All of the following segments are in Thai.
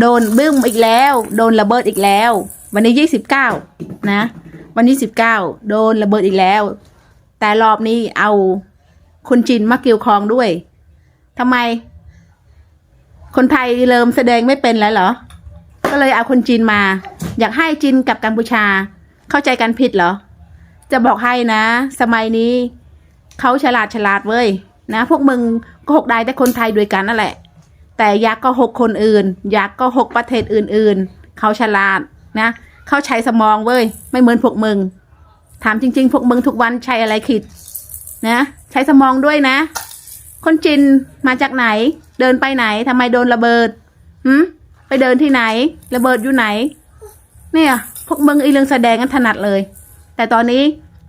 โดนบึ้มอีกแล้ว โดนระเบิดอีกแล้ว วันนี้ยี่สิบเก้านะ วันที่สิบเก้าโดนระเบิดอีกแล้ว แต่รอบนี้เอาคนจีนมาเกี่ยวข้องด้วยทำไม คนไทยเริ่มแสดงไม่เป็นแล้วเหรอ ก็เลยเอาคนจีนมา อยากให้จีนกับกัมพูชา เข้าใจกันผิดเหรอ จะบอกให้นะ สมัยนี้เขาฉลาดฉลาดเว้ยนะ พวกมึงก็หกได้แต่คนไทยด้วยกันนั่นแหละ แต่ยักษ์ก็หกคนอื่น ยักษ์ก็หกประเทศอื่น ๆ เขาฉลาดนะเขาใช้สมองเว้ย ไม่เหมือนพวกมึง ถามจริง ๆ พวกมึงทุกวันใช้อะไรคิด นะ ใช้สมองด้วยนะ คนจีนมาจากไหน เดินไปไหนทำไมโดนระเบิดหืมไปเดินที่ไหน ระเบิดอยู่ไหน เนี่ย พวกมึงไอเรื่องแสดงกันถนัดเลย แต่ตอนนี้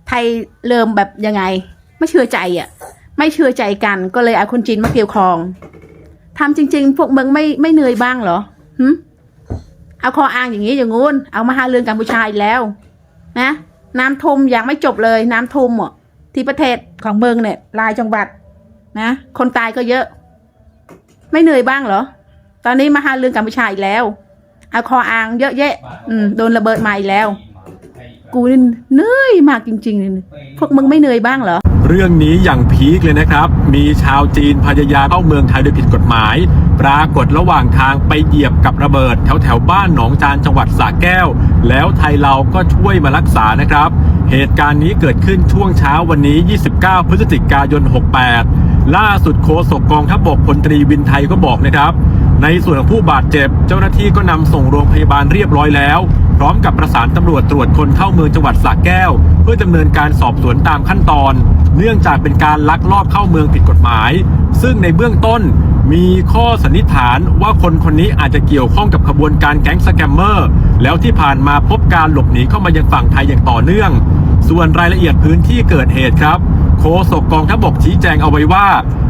ไทยเริ่มแบบยังไง ไม่เชื่อใจอะ ไม่เชื่อใจกันก็เลยเอาคนจีนมาเกี่ยวคอง ทำจริง ๆ พวกมึงไม่ไม่เหนื่อยบ้างเหรอหืมเอาคออ้างอย่างนี้อย่างงู้นเอามาหาเรื่องกัมพูชาอีกแล้ว นะ น้ำท่วมยังไม่จบเลย น้ำท่วมอะที่ประเทศของเมืองเนี่ยลายจังหวัด นะคนตายก็เยอะ ไม่เหนื่อยบ้างเหรอ ตอนนี้มาหาเรื่องกัมพูชาอีกแล้วเอาคออ้างเยอะแยะ อืมโดนระเบิดมาอีกแล้ว กูนี่เหนื่อยมากจริงๆเลยพวกมึงไม่เหนื่อยบ้างเหรอ เรื่องนี้อย่างพีคเลยนะครับ มีชาวจีนพยายามเข้าเมืองไทยโดยผิดกฎหมาย ปรากฏระหว่างทางไปเหยียบกับระเบิด แถวแถวบ้านหนองจานจังหวัดสระแก้ว แล้วไทยเราก็ช่วยมารักษานะครับ เหตุการณ์นี้เกิดขึ้นช่วงเช้าวันนี้ 29 พฤศจิกายน 68 ล่าสุดโฆษกกองทัพบกพลตรีวินไทยก็บอกนะครับ ในส่วนของผู้บาดเจ็บ เจ้าหน้าที่ก็นำส่งโรงพยาบาลเรียบร้อยแล้วพร้อมกับประสานตำรวจตรวจคนเข้าเมืองจังหวัดสระแก้ว เพื่อดำเนินการสอบสวนตามขั้นตอนเนื่องจากเป็นการลักลอบเข้าเมืองผิดกฎหมาย ซึ่งในเบื้องต้นมีข้อสันนิษฐานว่าคนคนนี้อาจจะเกี่ยวข้องกับขบวนการแก๊งสแกมเมอร์ แล้วที่ผ่านมาพบการหลบหนีเข้ามายังฝั่งไทยอย่างต่อเนื่อง ส่วนรายละเอียดพื้นที่เกิดเหตุครับ โฆษกกองทัพบกชี้แจงเอาไว้ว่า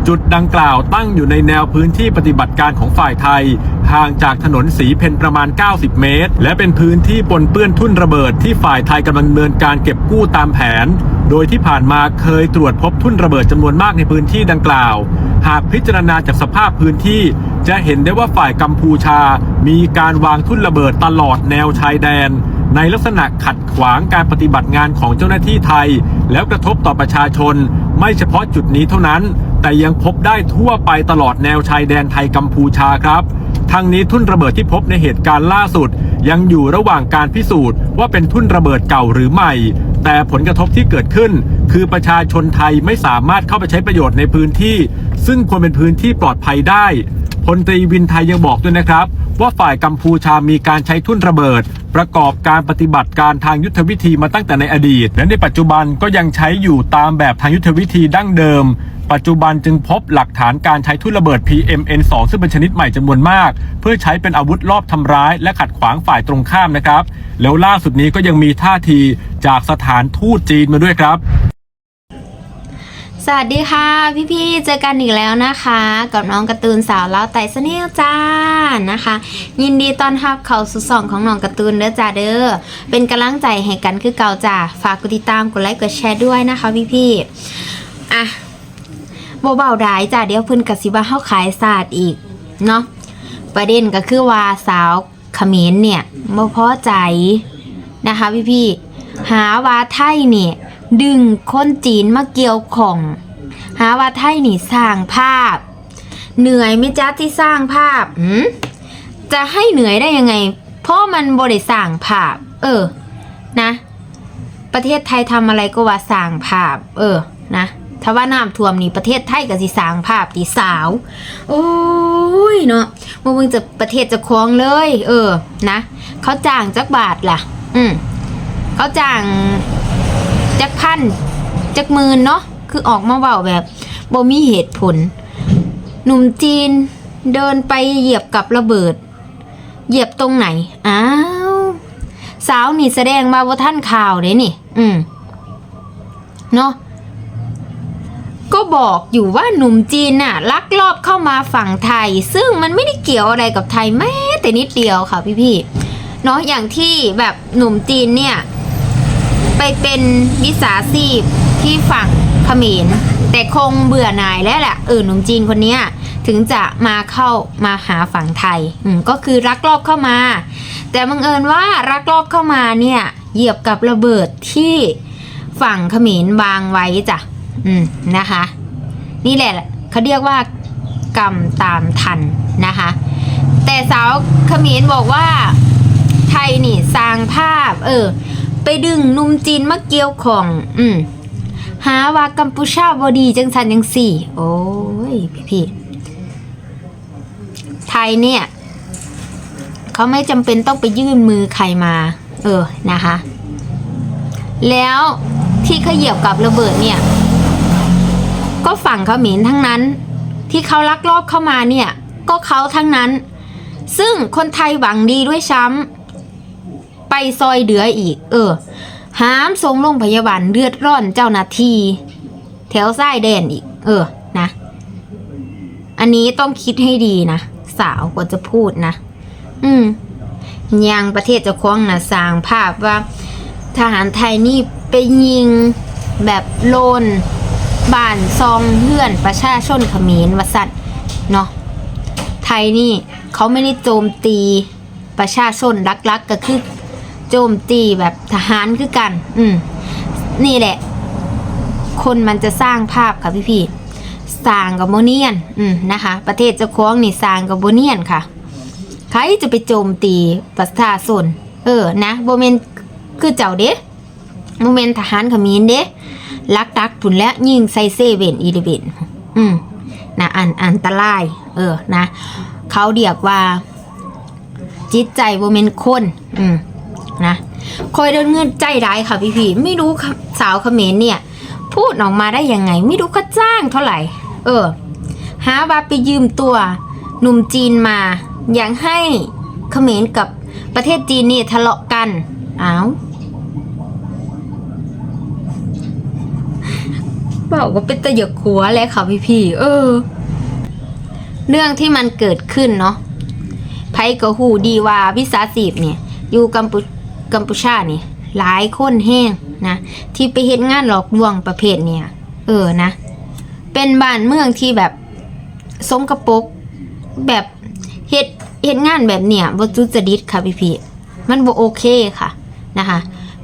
จุดดังกล่าวตั้งอยู่ในแนวพื้นที่ปฏิบัติการของฝ่ายไทยห่างจากถนนสีเพนประมาณ 90 เมตร และเป็นพื้นที่ปนเปื้อนทุ่นระเบิดที่ฝ่ายไทยกำลังดำเนินการเก็บกู้ตามแผน โดยที่ผ่านมาเคยตรวจพบทุ่นระเบิดจำนวนมากในพื้นที่ดังกล่าว หากพิจารณาจากสภาพพื้นที่ จะเห็นได้ว่าฝ่ายกัมพูชา มีการวางทุ่นระเบิดตลอดแนวชายแดน ในลักษณะขัดขวางการปฏิบัติงานของเจ้าหน้าที่ไทย แล้วกระทบต่อประชาชน ไม่เฉพาะจุดนี้เท่านั้น แต่ยังพบได้ทั่วไปตลอดแนวชายแดนไทยกัมพูชาครับ ทั้งนี้ทุ่นระเบิดที่พบในเหตุการณ์ล่าสุด ยังอยู่ระหว่างการพิสูจน์ว่าเป็นทุ่นระเบิดเก่าหรือใหม่ แต่ผลกระทบที่เกิดขึ้น คือประชาชนไทยไม่สามารถเข้าไปใช้ประโยชน์ในพื้นที่ ซึ่งควรเป็นพื้นที่ปลอดภัยได้พลตรีวินไทยยังบอกด้วยนะครับ ว่าฝ่ายกัมพูชามีการใช้ทุ่นระเบิด ประกอบการปฏิบัติการทางยุทธวิธีมาตั้งแต่ในอดีต และในปัจจุบันก็ยังใช้อยู่ตามแบบทางยุทธวิธีดั้งเดิม ปัจจุบันจึงพบหลักฐานการใช้ทุ่นระเบิด PMN2 ซึ่งเป็นชนิดใหม่จำนวนมาก เพื่อใช้เป็นอาวุธลอบทำร้ายและขัดขวางฝ่ายตรงข้ามนะครับ แล้วล่าสุดนี้ก็ยังมีท่าทีจากสถานทูตจีนมาด้วยครับสวัสดีค่ะ พี่ๆ เจอกันอีกแล้วนะคะ กับน้องการ์ตูนสาวเล้าไต่เน่ห์จ้านะคะ ยินดีต้อนรับเข้าสู่สองของน้องการ์ตูนเด้อจ้าเด้อเป็นกำลังใจให้กันคือเก่าจ้าฝากกดติดตามกดไลค์กดแชร์ด้วยนะคะพี่ๆอะ เบาได้จ้าเดี๋ยวเพิ่นกสิว่าเฮาขายศาสตร์อีกเนาะประเด็นก็คือว่าสาวเขมรเนี่ยบ่พอใจนะคะพี่ๆหาว่าไทยเนี่ยดึงคนจีนมาเกี่ยวของ หาว่าไทยนี่สร้างภาพ เหนื่อยไหม่จ้าที่สร้างภาพหืมจะให้เหนื่อยได้ยังไง เพราะมันบริสร้างภาพ เออ นะ ประเทศไทยทำอะไรก็ว่าสร้างภาพ เออ นะ ถ้าว่าน้ำท่วมนี่ประเทศไทยก็สิสร้างภาพตีสาว โอ้ยเนาะว่ามึงจะประเทศจะคลองเลย เออ นะ เขาจ้างจักบาทล่ะ อืมเขาจ้างจักพันจักหมื่นเนาะคือออกมาเว้าแบบบ่มีเหตุผล หนุ่มจีนเดินไปเหยียบกับระเบิด เหยียบตรงไหน อ้าว สาวนี่แสดงมาว่าท่านข่าวเด้นี่ อืมเนาะ ก็บอกอยู่ว่าหนุ่มจีนน่ะลักลอบเข้ามาฝั่งไทย ซึ่งมันไม่ได้เกี่ยวอะไรกับไทยแม้แต่นิดเดียวค่ะพี่ๆเนาะอย่างที่แบบหนุ่มจีนเนี่ย ไปเป็นวิสาชีพที่ฝั่งเขมรแต่คงเบื่อหน่ายแล้วแหละเออหนุ่มจีนคนเนี้ยถึงจะมาเข้ามาหาฝั่งไทยอืมก็คือรักรอบเข้ามา แต่บังเอิญว่ารักรอบเข้ามาเนี่ยเหยียบกับระเบิดที่ฝั่งเขมรวางไว้จ้ะ อืมนะคะ นี่แหละเขาเรียกว่ากรรมตามทันนะคะ แต่สาวเขมรบอกว่าไทยนี่สร้างภาพ เออ ไปดึงนุ่มจีนมาเกี่ยวของ อืมหาว่ากัมพูชาบอดีจังสันจังสี่ โอ้ยพี่พี่ไทยเนี่ยเขาไม่จำเป็นต้องไปยื่นมือใครมา เออนะคะ แล้วที่เขาเหยียบกับระเบิดเนี่ย ก็ฝั่งเขมรทั้งนั้น ที่เขาลักลอบเข้ามาเนี่ย ก็เขาทั้งนั้น ซึ่งคนไทยหวังดีด้วยซ้ำไปซอยเดืออีก เออ หามส่งโรงพยาบาลเลือดร้อนเจ้าหน้าที่แถวซ้ายแดนอีก เออนะ อันนี้ต้องคิดให้ดีนะ สาวกว่าจะพูดนะ อืมยังประเทศเจ้าของนะสร้างภาพว่า ทหารไทยนี่ไปยิงแบบโลน บ้านซองเพื่อนประชาชนเขมรวสัตเนาะไทยนี่เขาไม่ได้โจมตีประชาชนลักๆก็คือโจมตีแบบทหารคือกัน อืมนี่แหละ คนมันจะสร้างภาพค่ะพี่พี่ๆสร้างกับโมเนียน อืมนะคะ ประเทศเจ้าของนี่สร้างกับโมเนียนค่ะ ใครจะไปโจมตีประชาชนเออนะโบเมนคือเจ้าเด้โมเมนทหารขมิ้นเด้ ลักดักผุนและยิงใส่เซเว่นอีเดเว่นอืมนะอันอันตราย เออนะ เขาเรียกว่า จิตใจโมเมนคน อืมนะคอยเดินเงินใจร้ายค่ะพี่พี่ไม่รู้สาวเขมรเนี่ย พูดออกมาได้ยังไง ไม่รู้เขาจ้างเท่าไหร่ เออ หาว่าไปยืมตัวหนุ่มจีนมา อยากให้เขมรกับประเทศจีนเนี่ยทะเลาะกันอ้าว บอกว่าเป็นตะหยกขัวแล้วค่ะพี่พี่เออ เรื่องที่มันเกิดขึ้นเนาะไพก็หูดีว่าวิสาสีบเนี่ย อยู่กัมพูกัมพูชานี่ หลายคนแห้งนะ ที่ไปเฮ็ดงานหลอกลวงประเภทเนี่ย เออนะ เป็นบ้านเมืองที่แบบสมกระปกแบบเฮ็ดเฮ็ดงานแบบเนี่ยบ่จุจริตค่ะพี่พี่มันบ่โอเคค่ะนะคะ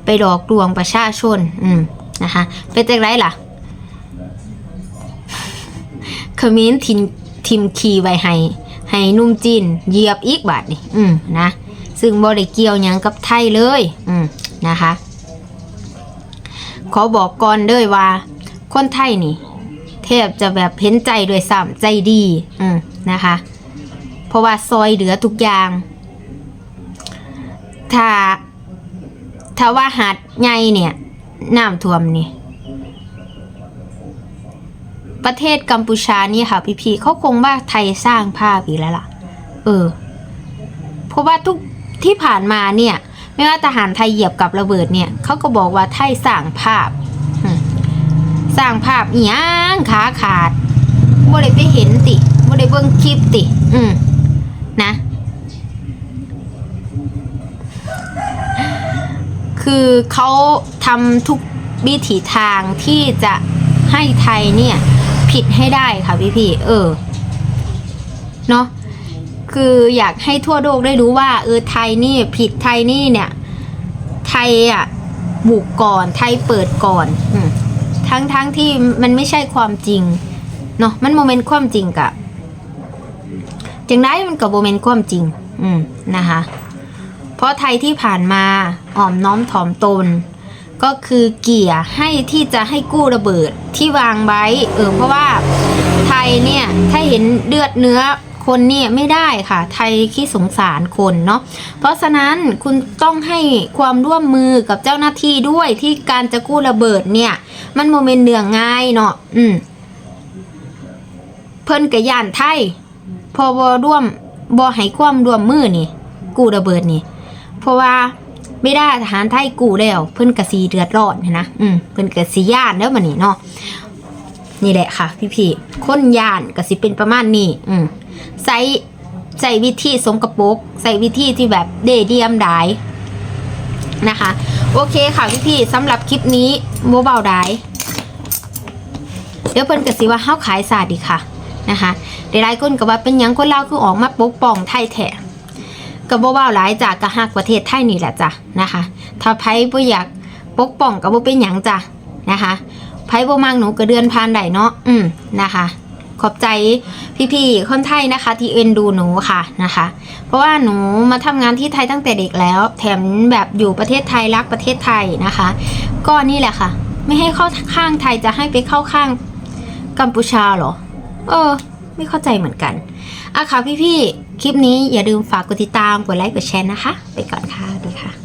ไปหลอกลวงประชาชน อืมนะคะ เป็นจังไรล่ะ ขมิ้นทิมทิมคีไว้ให้ให้นุ่มจีนเหยียบอีกบาทนี่อืมนะ ซึ่งบ่ได้เกี่ยวยังกับไทยเลย อืมนะคะ ขอบอกก่อนเด้อว่า คนไทยนี่แทบจะแบบเห็นใจด้วยซ้ำใจดี อืมนะคะ เพราะว่าซอยเหลือทุกอย่าง ถ้าถ้าว่าหาดใหญ่เนี่ยน้ำท่วมนี่ ประเทศกัมพูชานี่ค่ะพี่พีเขาคงว่าไทยสร้างภาพอีกแล้วล่ะ เออ เพราะว่าทุกที่ผ่านมาเนี่ย ไม่ว่าทหารไทยเหยียบกับระเบิดเนี่ยเขาก็บอกว่าไทยสร้างภาพสร้างภาพอียงขาขาดบ่ได้ไปเห็นติบ่ได้เบิ่งคลิปติ อืมนะ คือเขาทำทุกวิถีทางที่จะให้ไทยเนี่ย ผิดให้ได้ค่ะพี่พี่เออเนาะคืออยากให้ทั่วโลกได้รู้ว่า เออไทยนี่ผิดไทยนี่เนี่ย ไทยอะบุกก่อนไทยเปิดก่อนอทั้งทั้งที่มันไม่ใช่ความจริงเนาะมันโมเมนต์ความจริงกับจังได้มันกับโมเมนต์ความจริง อืมนะคะ เพราะไทยที่ผ่านมาอ่อมน้อมถ่อมตน ก็คือเกี่ยให้ที่จะให้กู้ระเบิดที่วางไว้เออเพราะว่าไทยเนี่ยถ้าเห็นเลือดเนื้อคนเนี่ยไม่ได้ค่ะ ไทยขี้สงสารคนเนาะเพราะฉะนั้นคุณต้องให้ความร่วมมือกับเจ้าหน้าที่ด้วยที่การจะกู้ระเบิดเนี่ย มันโมเมนต์เดืองง่ายเนาะอืมเพิ่นกะย่านไทย พอบ่ร่วมบ่ให้ความร่วมมือนี่ กู้ระเบิดนี่ เพราะว่า ไม่ได้ทหารไทยกู้แล้ว เพิ่นกะสีเดือดร้อนนะอืมเพิ่นกะสีย่านแล้วมันนี่เนาะนี่แหละค่ะ พี่ๆคนย่านกะสิเป็นประมาณนี้อืมใส่ใส่วิธีสมกระปรกใส่วิธีที่แบบเดเดียมดายนะคะ โอเคค่ะพี่ๆสำหรับคลิปนี้โมเบาได้เดี๋ยวเพิ่นกะสิว่าเฮาขายศาสตร์ดีค่ะนะคะหลายๆคนก็ว่าเป็นยังคนเลาคือออกมาปกป้องไทยแท้ ก็บ่ว้าหลายจ้ะก็ฮักประเทศไทยนี่แหละจ้ะนะคะ ถ้าไผบ่อยากปกป้องก็บ่เป็นหยังจ้ะนะคะไผบ่มักหนูก็เดือนผ่านได้เนาะอืมนะคะ ขอบใจพี่ๆคนไทยนะคะ ที่เอ็นดูหนูค่ะนะคะ เพราะว่าหนูมาทำงานที่ไทยตั้งแต่เด็กแล้ว แถมแบบอยู่ประเทศไทยรักประเทศไทยนะคะ ก็นี่แหละค่ะ ไม่ให้เข้าข้างไทยจะให้ไปเข้าข้างกัมพูชาเหรอ เออ ไม่เข้าใจเหมือนกัน อะค่ะพี่ๆ คลิปนี้อย่าลืมฝากกดติดตาม กดไลค์ กดแชร์นะคะ ไปก่อนค่ะด้วยค่ะ